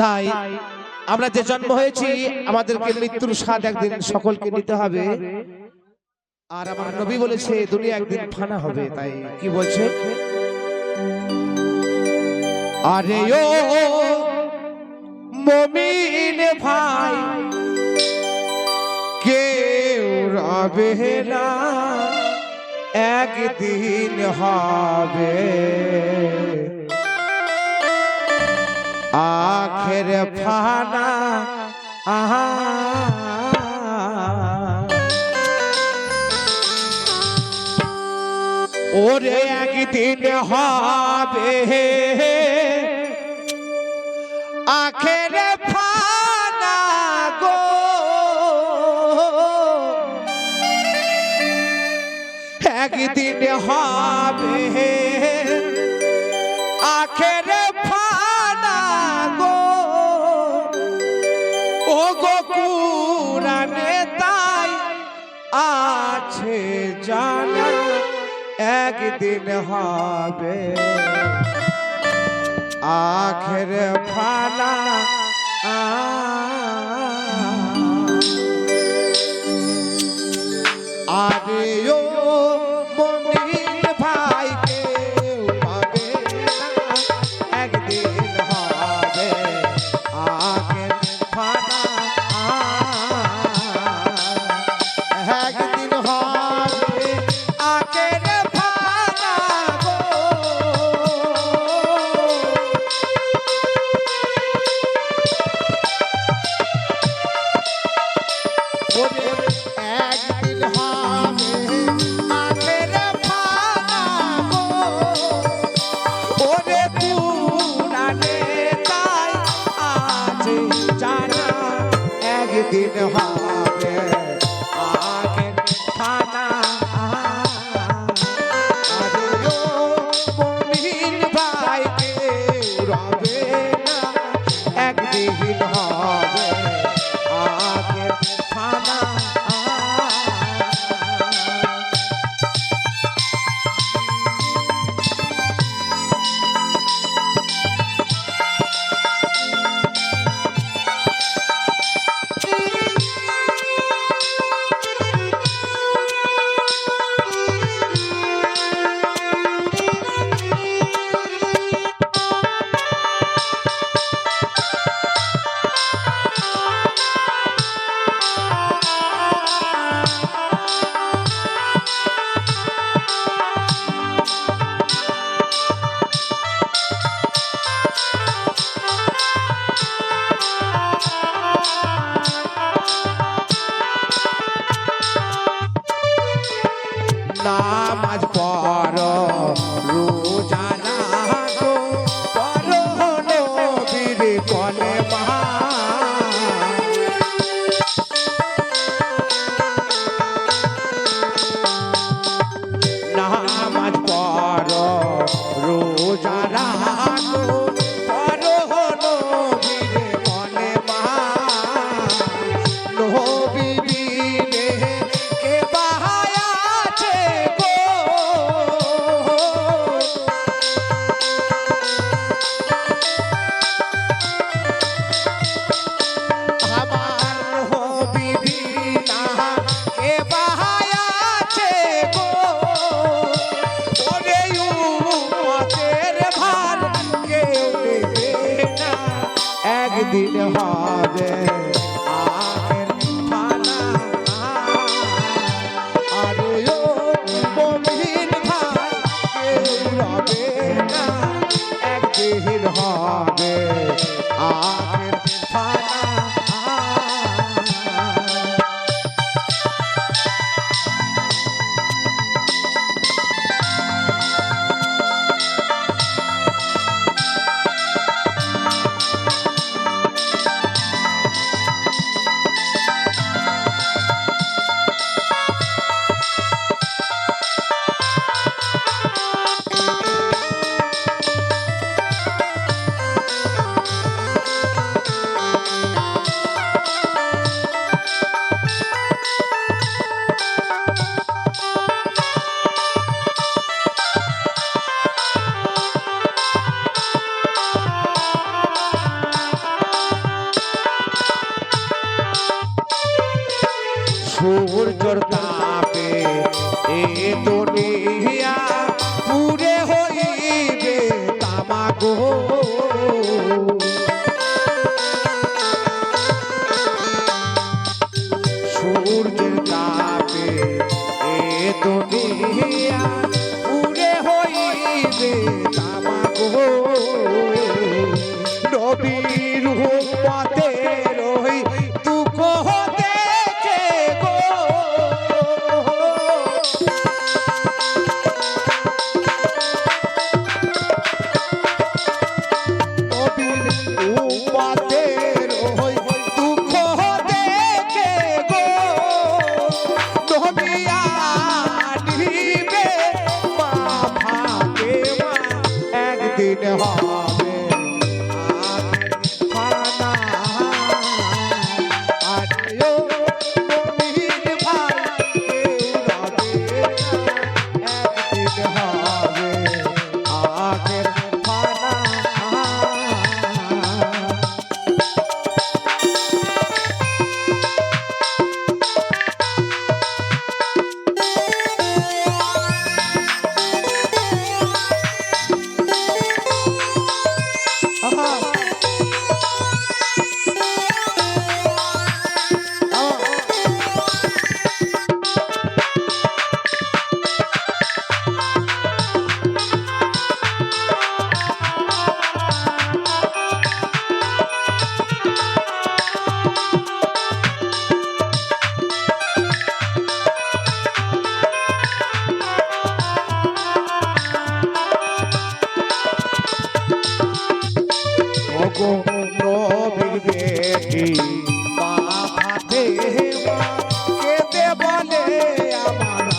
তাই আমরা যে জন্ম হয়েছি আমাদেরকে মৃত্যুর স্বাদ একদিন সকলকে নিতে হবে। আর আমার নবী বলেছে দুনিয়া একদিন ফানা হবে তাই কি বলছে? আরে ও মমিন ভাই কেউ রবে না একদিন হবে। আখের ফানা আহা। ওরে একদিন হবে। আখের ফানা গো। একদিন হবে। আখের একদিন হবে। আখের ফালা। আরে ও একদিন সূর্যর তাপে এ দুনিয়া পুরে হইবে তামাকো সূর্য 电话。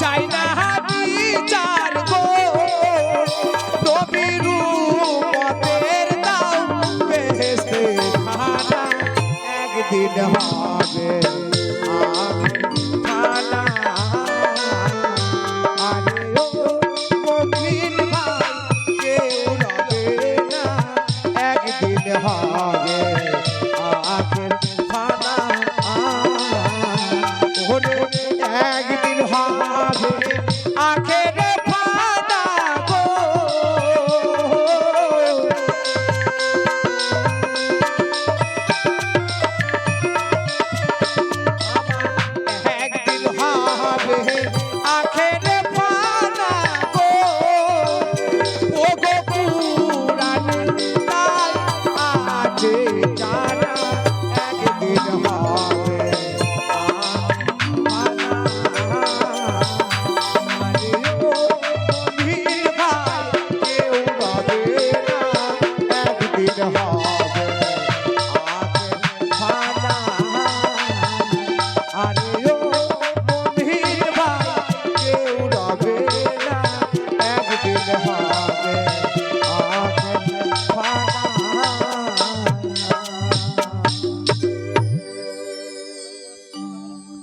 চাই না বিচার গো। নবীরু পথের দাও বেহেস্তে খানা। একদিন হবে